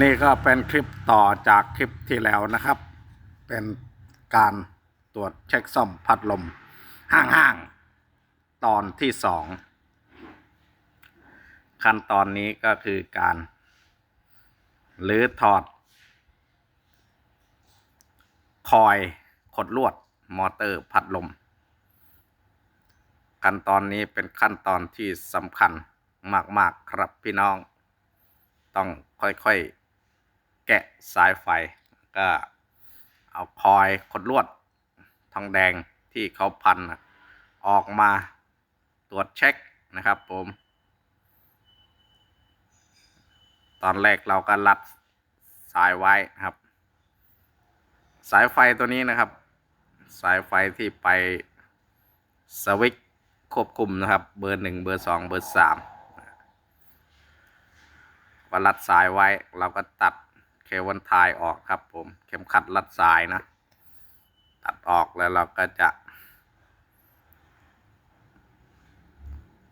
นี่ก็เป็นคลิปต่อจากคลิปที่แล้วนะครับ เป็นการตรวจเช็คซ่อมพัดลมห้างๆ ตอนที่สองขั้นตอนนี้ก็คือการหรือถอด คอยขดลวดมอเตอร์พัดลม ขั้นตอนนี้เป็นขั้นตอนที่สำคัญมากๆครับพี่น้องต้องค่อยๆ กะสายไฟก็เอาคอยขดลวดทองแดงที่เขาพันออกมาตรวจเช็คนะครับผม ตอนแรกเราก็รัดสายไว้ครับ สายไฟตัวนี้นะครับ สายไฟที่ไปสวิตช์ควบคุมนะครับ เบอร์หนึ่งเบอร์สองเบอร์สามก็รัดสายไว้เราก็ตัด คเบิลไทายออกครับผม เข็มขัดรัดสายนะ ตัดออกแล้วเราก็จะ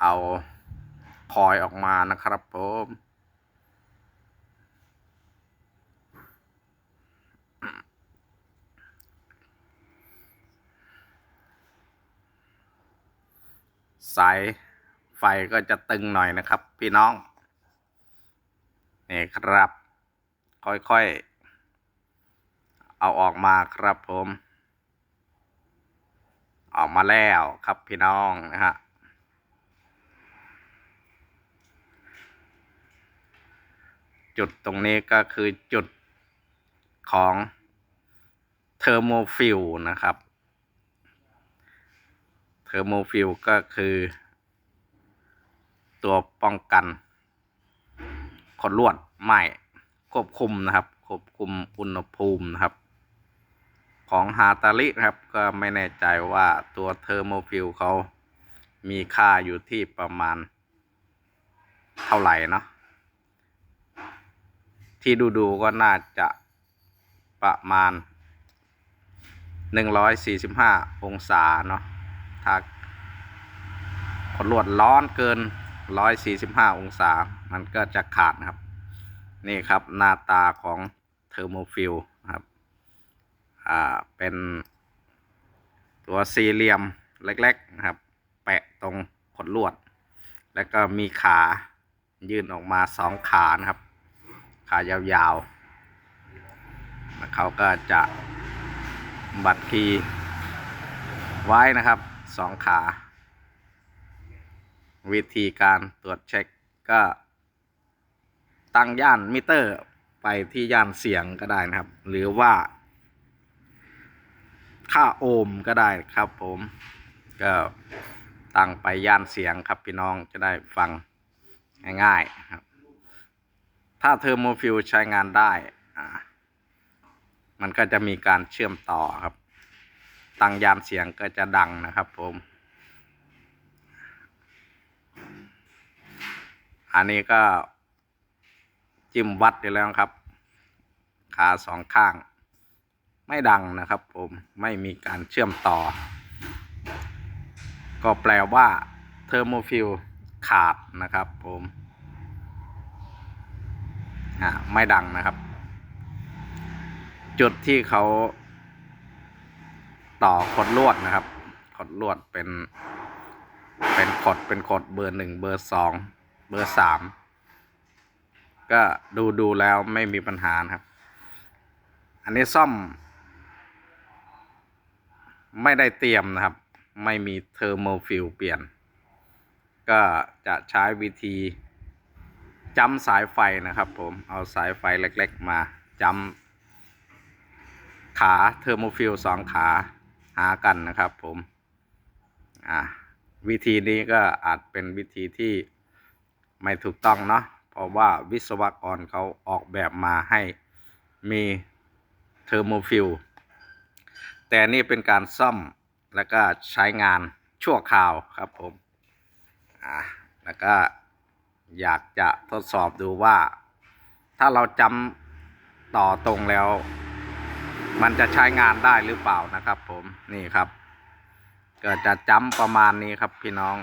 เอาคอยออกมานะครับผมสายไฟก็จะตึงหน่อยนะครับ พี่น้อง นี่ครับ ค่อยๆ เอาออกมาครับผม ออกมาแล้วครับพี่น้องนะฮะจุดตรงนี้ก็คือจุดของเทอร์โมฟิลนะครับ เทอร์โมฟิลก็คือ ตัวป้องกันขดลวดไหม ควบคุมนะครับควบคุมอุณหภูมินะครับ ของฮาตาลินะครับ ก็ไม่แน่ใจว่าตัวเทอร์โมฟิลเขามีค่าอยู่ที่ประมาณ เท่าไหร่เนาะที่ดูๆก็น่าจะประมาณ 145 องศาเนาะถ้าขดลวดร้อนเกิน 145 องศา มันก็จะขาดนะครับ นี่ครับหน้าตาของเทอร์โมฟิลครับอ่าเป็นตัวสี่เหลี่ยมเล็กๆนะครับ แปะตรงขดลวด แล้วก็มีขายื่นออกมาสองขานะครับ ขายาวๆแล้วเขาก็จะบัดคีไว้นะครับสองขา วิธีการตรวจเช็คก็ ตั้งย่านมิเตอร์ ไปที่ย่านเสียงก็ได้นะครับ หรือว่า ค่าโอห์มก็ได้ครับ ผม ก็ตั้งไปย่านเสียงครับพี่น้องจะได้ฟังง่ายๆครับ ถ้าเทอร์โมฟิลใช้งานได้อ่ามันก็จะมีการเชื่อมต่อครับ ตั้งยานเสียงก็จะดังนะครับผม อันนี้ก็ จิ้มวัดอยู่แล้วครับ ขาสองข้าง ไม่ดังนะครับ ผมไม่มีการเชื่อมต่อ ก็แปลว่าเทอร์โมฟิลขาดนะครับ ผมไม่ดังนะครับ จุดที่เขาต่อขดลวดนะครับ ขดลวดเป็น เป็นขดเป็นขดเบอร์หนึ่งเบอร์สองเบอร์สาม ก็ดูดูแล้วไม่มีปัญหานะครับ อันนี้ซ่อม ไม่ได้เตรียมนะครับ ไม่มีเทอร์โมฟิลเปลี่ยน ก็จะใช้วิธีจำสายไฟนะครับ ผมเอาสายไฟเล็ก ๆ มาจำขาเทอร์โมฟิลสองขาหากันนะครับ ผมอ่าวิธีนี้ก็อาจเป็นวิธีที่ไม่ถูกต้องเนาะ เพราะว่าวิศวกรเขาออกแบบมาให้มีเทอร์โมฟิลแต่นี่เป็นการซ่อมแล้วก็ใช้งานชั่วคราวครับผมอ่าแล้วก็อยากจะทดสอบดูว่า ถ้าเราจำต่อตรงแล้ว มันจะใช้งานได้หรือเปล่านะครับผมนี่ครับ ก็จะจำประมาณนี้ครับพี่น้อง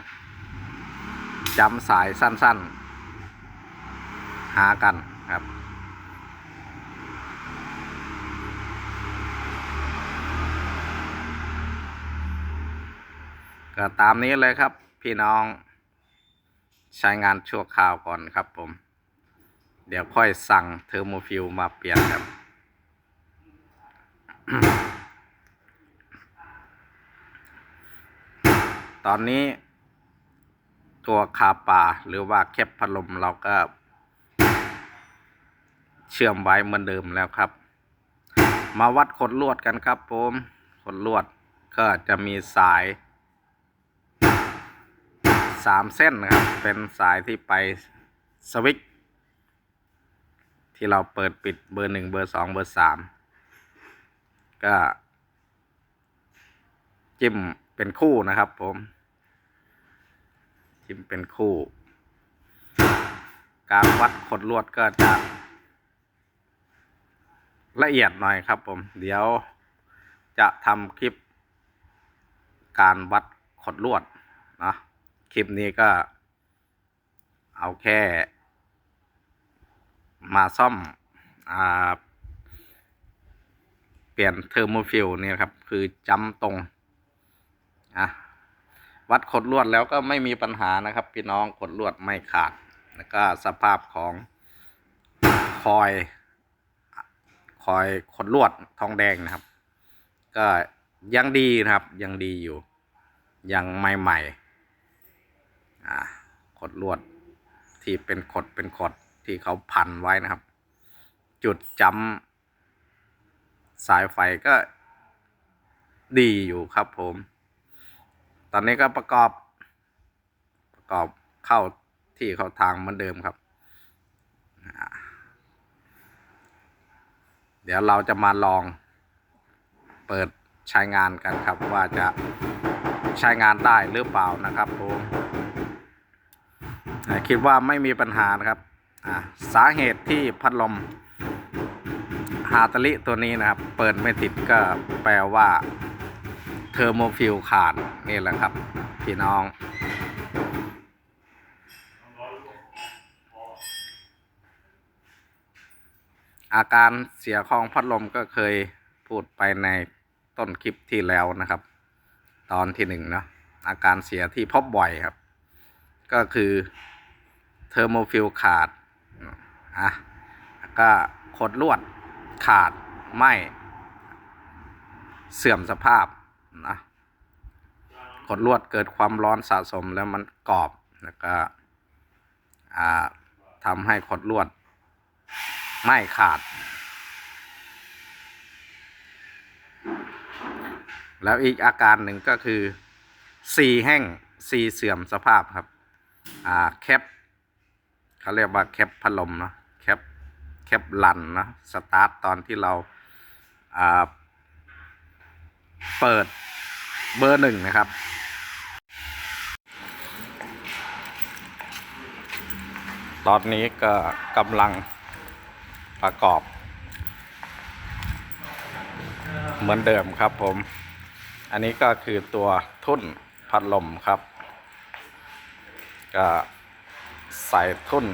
จำสายสั้น ๆ หากันครับ ก็ตามนี้เลยครับ พี่น้องใช้งานชั่วคราวก่อนครับผม เดี๋ยวค่อยสั่งเทอร์โมฟิลมาเปลี่ยนครับ ตอนนี้ตัวคาปาหรือว่าแคบพัดลมเราก็ เชื่อมไว้เหมือนเดิมแล้วครับ มาวัดขดลวดกันครับผมขดลวดก็จะมีสายสามเส้นนะครับ เป็นสายที่ไปสวิตช์ที่เราเปิดปิดเบอร์หนึ่งเบอร์สองเบอร์สามก็จิ้มเป็นคู่นะครับผม จิ้มเป็นคู่ การวัดขดลวดก็จะ ละเอียดหน่อยครับผม เดี๋ยวจะทำคลิป การวัดขดลวดนะคลิปนี้ก็ เอาแค่ มาซ่อมอ่าเปลี่ยนเทอร์โมฟิลเนี่ยครับ คือจำตรงอะวัดขดลวดแล้วก็ไม่มีปัญหานะครับ พี่น้องขดลวดไม่ขาด แล้วก็สภาพของคอย อยขดลวดทองแดงนะครับ ก็ยังดีนะครับ ยังดีอยู่ ยังใหม่ๆอ่าขดลวดที่เป็นขดเป็นขดที่เขาพันไว้นะครับ จุดจำสายไฟก็ดีอยู่ครับผม ตอนนี้ก็ประกอบ ประกอบเข้าที่เข้าทางเหมือนเดิมครับอ่า ดี๋ยวเราจะมาลองเปิดใช้งานกันครับว่าจะใช้งานได้หรือเปล่านะครับผมคิดว่าไม่มีปัญหานะครับสาเหตุที่พัดลมฮาตลิตัวนี้นะครับ เปิดไม่ติดก็แปลว่าเทอร์โมฟิลขาดนี่แหละครับ พี่น้อง อาการเสียของพัดลมก็เคยพูดไปในต้นคลิปที่แล้วนะครับ ตอนที่หนึ่งเนาะอาการเสียที่พบบ่อยครับ ก็คือเทอร์โมฟิลขาดอะก็ขดลวดขาดไหมเสื่อมสภาพนะขดลวดเกิดความร้อนสะสมแล้วมันกรอบแล้วก็อ่าทำให้ขดลวด ไม่ขาด แล้วอีกอาการหนึ่งก็คือซีแห้งซีเสื่อมสภาพครับ อ่าแคปเขาเรียกว่าแคปพัดลมเนาะแคปแคปลันนะสตาร์ทตอนที่เราอ่าเปิดเบอร์หนึ่งนะครับตอนนี้ก็กำลัง ประกอบ เหมือนเดิมครับผม อันนี้ก็คือตัวทุ่นพัดลมครับ ก็ใส่ทุ่น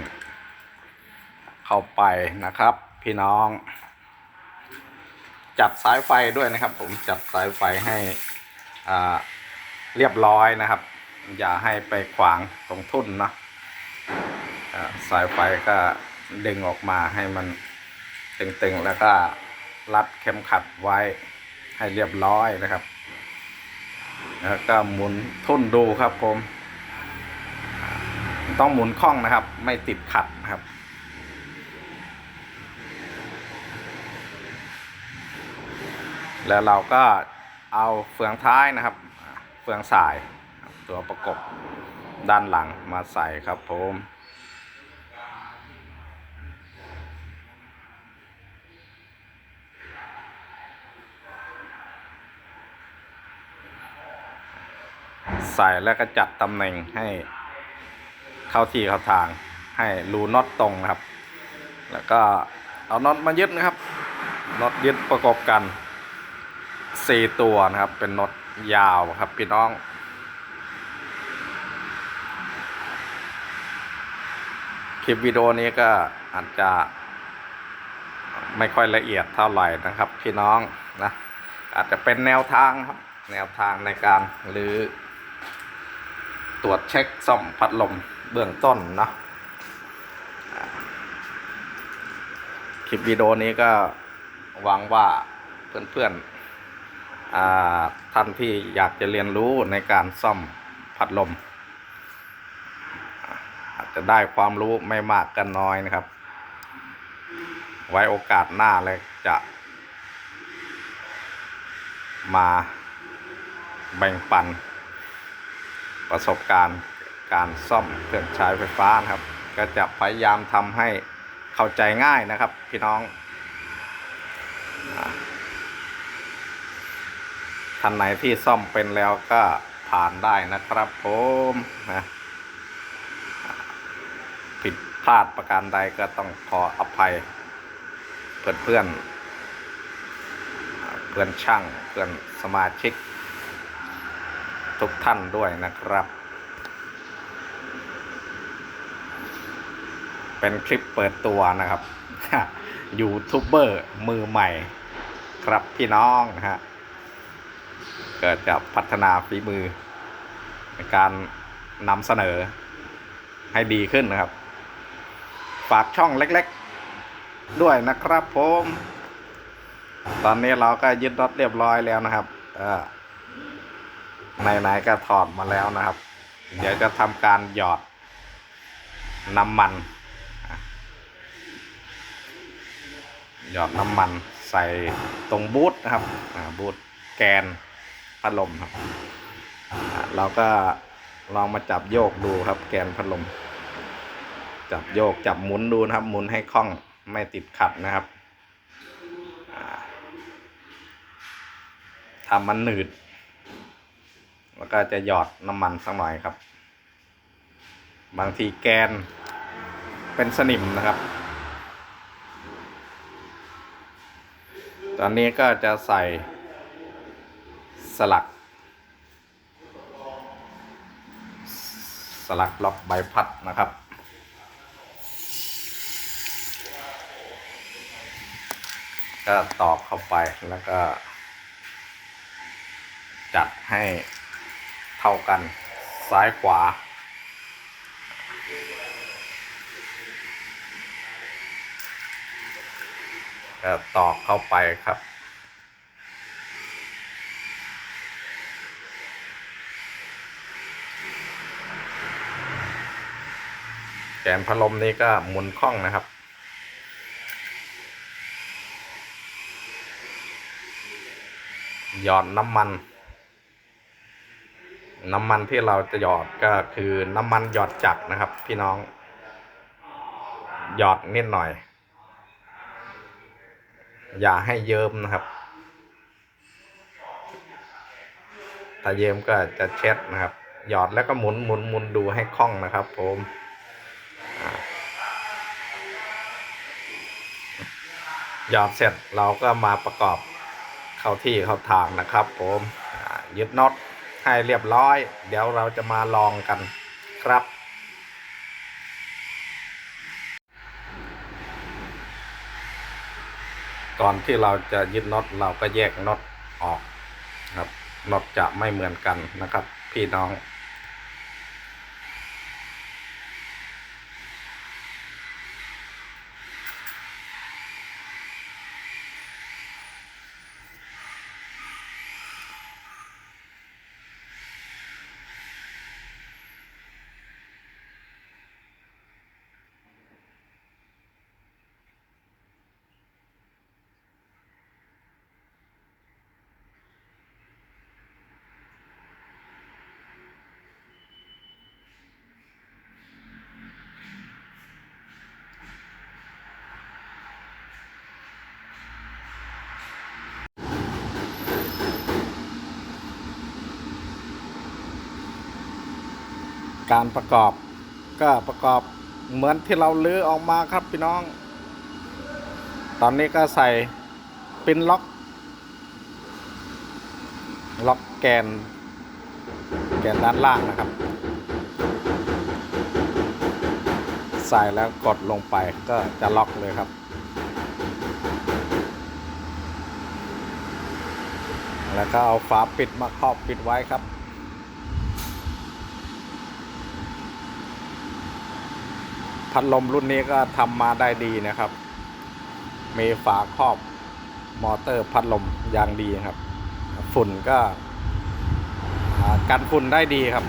เข้าไปนะครับ พี่น้อง จัดสายไฟด้วยนะครับ ผมจัดสายไฟให้อ่าเรียบร้อยนะครับ อย่าให้ไปขวางตรงทุ่นเนาะสายไฟก็ดึงออกมาให้มัน ตึงๆ แล้วก็รัดเข็มขัดไว้ให้เรียบร้อยนะครับ แล้วก็หมุนทุ่นดูครับผม ต้องหมุนคล่องนะครับ ไม่ติดขัดนะครับแล้วเราก็เอาเฟืองท้ายนะครับ เฟืองสายตัวประกบด้านหลังมาใส่ครับผม ใส่แล้วก็จัดตำแหน่งให้เข้าที่เข้าทางให้รูน็อตตรงนะครับ แล้วก็เอาน็อตมายึดนะครับน็อตยึดประกอบกันสี่ตัวนะครับ เป็นน็อตยาวครับพี่น้อง คลิปวิดีโอนี้ก็อาจจะไม่ค่อยละเอียดเท่าไหร่นะครับ พี่น้องนะอาจจะเป็นแนวทางครับ แนวทางในการหรือ ตรวจเช็คซ่อมพัดลมเบื้องต้นเนาะคลิปวิดีโอนี้ก็หวังว่าเพื่อนๆท่านที่อยากจะเรียนรู้ในการซ่อมพัดลม อาจจะได้ความรู้ไม่มากก็นน้อยนะครับ ไว้โอกาสหน้าเลยจะมาแบ่งปัน ประสบการณ์การซ่อมเครื่องใช้ไฟฟ้านะครับ ก็จะพยายามทำให้เข้าใจง่ายนะครับ พี่น้องท่านไหนที่ซ่อมเป็นแล้วก็ผ่านได้นะครับผมนะผิดพลาดประการใดก็ต้องขออภัยเพื่อนเพื่อนเพื่อนช่างเพื่อนสมาชิก ทุกท่านด้วยนะครับ เป็นคลิปเปิดตัวนะครับยูทูบเบอร์มือใหม่ ครับพี่น้องนะฮะเกิดจะพัฒนาฝีมือ ในการนำเสนอให้ดีขึ้นนะครับ ฝากช่องเล็กๆ ด้วยนะครับผม ตอนนี้เราก็ยึดรถเรียบร้อยแล้วนะครับ เอ่อ ไหนๆก็ถอดมาแล้วนะครับ เดี๋ยวจะทำการหยอดน้ำมันอะหยอดน้ำมันใส่ตรงบูทนะครับอ่าบูทแกนพัดลมครับอ่าเราก็ลองมาจับโยกดูครับ แกนพัดลม จับโยกจับหมุนดูนะครับหมุนให้คล่องไม่ติดขัดนะครับอ่าทำมันหนืด แล้วก็จะหยอดน้ำมันสักหน่อยครับ บางทีแกนเป็นสนิมนะครับ ตอนนี้ก็จะใส่สลัก สลักล็อกใบพัดนะครับก็ตอกเข้าไปแล้วก็ จัดให้ เท่ากัน ซ้ายขวาก็ตอกเข้าไปครับแกนพัดลมนี้ก็หมุนคล่องนะครับ หยอดน้ำมัน น้ำมันที่เราจะหยอดก็คือน้ำมันหยอดจักรนะครับ พี่น้อง หยอดนิดหน่อย อย่าให้เยิ้มนะครับ ถ้าเยิ้มก็จะเช็ดนะครับ หยอดแล้วก็หมุนหมุนหมุนดูให้คล่องนะครับผมหยอดเสร็จเราก็มาประกอบเข้าที่เข้าทางนะครับ ผมยึดน็อต ให้เรียบร้อย เดี๋ยวเราจะมาลองกันครับก่อนที่เราจะยึดน็อตเราก็แยกน็อตออกครับน็อตจะไม่เหมือนกันนะครับ พี่น้อง การประกอบก็ประกอบเหมือนที่เราลื้อออกมาครับพี่น้อง ตอนนี้ก็ใส่ปินล็อก ล็อกแกน แกนด้านล่างนะครับ ใส่แล้วกดลงไปก็จะล็อกเลยครับแล้วก็เอาฝาปิดมาครอบปิดไว้ครับ พัดลมรุ่นนี้ก็ทำมาได้ดีนะครับ มีฝาครอบมอเตอร์พัดลมอย่างดีครับ ฝุ่นก็กันฝุ่นได้ดีครับ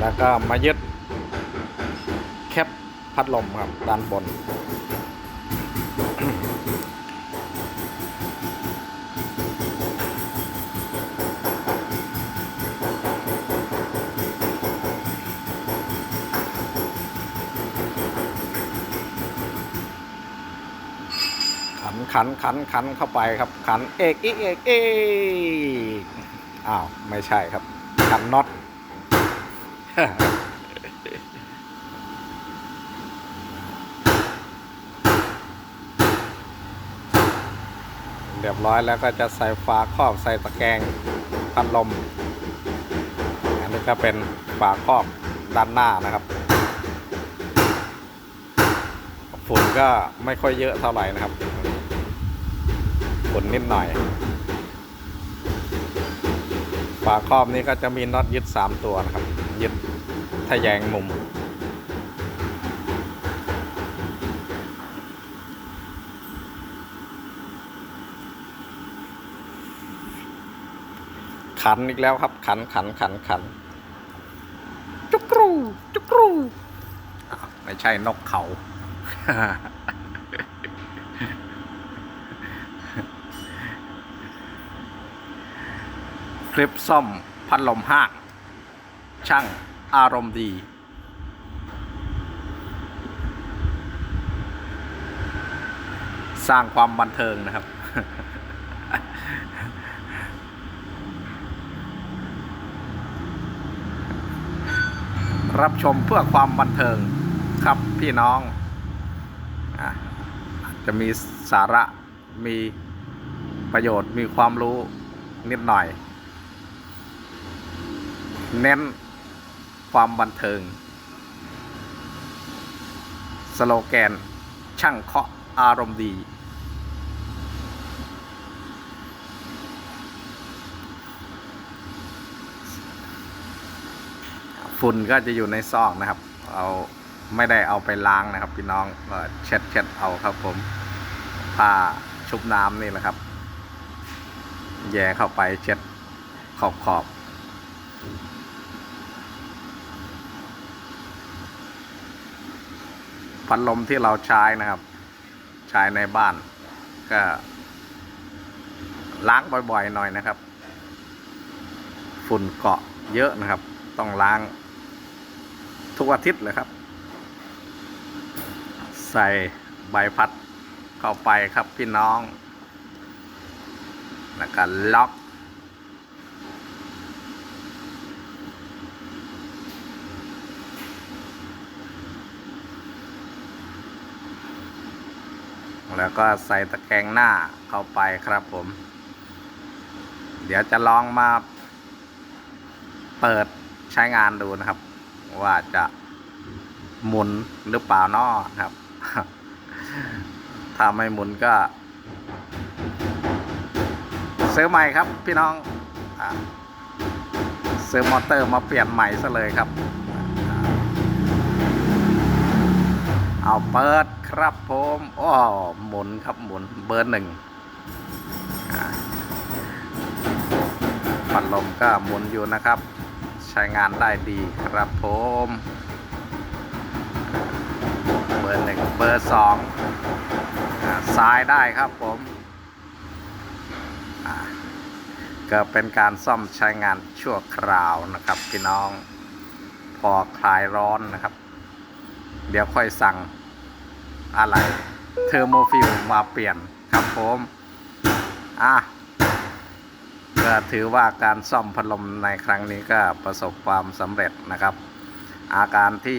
แล้วก็มายึดแคปพัดลมครับด้านบน ขันขันขันเข้าไปครับ ขันเอกอีกเอกเอกอ้าวไม่ใช่ครับ ขันน็อตเรียบร้อยแล้วก็จะใส่ฝาครอบใส่ตะแกรงพัดลม อันนี้ก็เป็นฝาครอบด้านหน้านะครับฝุ่นก็ไม่ค่อยเยอะเท่าไหร่นะครับ ฝุ่นนิดหน่อย ฝาครอบนี้ก็จะมีน็อตยึด 3 ตัวนะครับ ยึดทะแยงมุม ขันอีกแล้วครับ ขันขันขันขันจุกรูจุกรูอ้าวไม่ใช่นกเขา คลิปซ่อมพัดลมห้างช่างอารมณ์ดี สร้างความบันเทิงนะครับ รับชมเพื่อความบันเทิงครับพี่น้องอจะมีสาระมีประโยชน์มีความรู้นิดหน่อย เน้นความบันเทิง สโลแกน ช่างเคาะอารมณ์ดี ฝุ่นก็จะอยู่ในซอกนะครับ เอาไม่ได้เอาไปล้างนะครับ พี่น้องก็เช็ดเช็ดเอาครับผมผ้าชุบน้ำนี่แหละครับ แย่เข้าไปเช็ดขอบขอบ พัดลมที่เราใช้นะครับ ใช้ในบ้าน ก็ล้างบ่อยๆหน่อยนะครับ ฝุ่นเกาะเยอะนะครับ ต้องล้างทุกอาทิตย์เลยครับ ใส่ใบพัดเข้าไปครับพี่น้อง แล้วก็ล็อก แล้วก็ใส่ตะแกรงหน้าเข้าไปครับผม เดี๋ยวจะลองมาเปิดใช้งานดูนะครับ ว่าจะหมุนหรือเปล่านอครับ ถ้าไม่หมุนก็ ซื้อใหม่ครับพี่น้องซื้อมอเตอร์มาเปลี่ยนใหม่ซะเลยครับ เอาเปิดครับผมอ้อหมุนครับหมุนเบอร์หนึ่งอ่าพัดลมก็หมุนอยู่นะครับ ใช้งานได้ดีครับผม เบอร์หนึ่งเบอร์สองซ้ายได้ครับผมก็เป็นการซ่อมใช้งานชั่วคราวนะครับพี่น้อง พอคลายร้อนนะครับ เดี๋ยวค่อยสั่งอะไรเทอร์โมฟิลมาเปลี่ยนครับผมอะก็ถือว่าการซ่อมพัดลมในครั้งนี้ก็ประสบความสำเร็จนะครับ อาการที่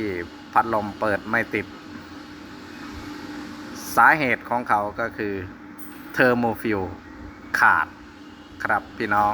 พัดลมเปิดไม่ติด สาเหตุของเขาก็คือเทอร์โมฟิลขาดครับพี่น้อง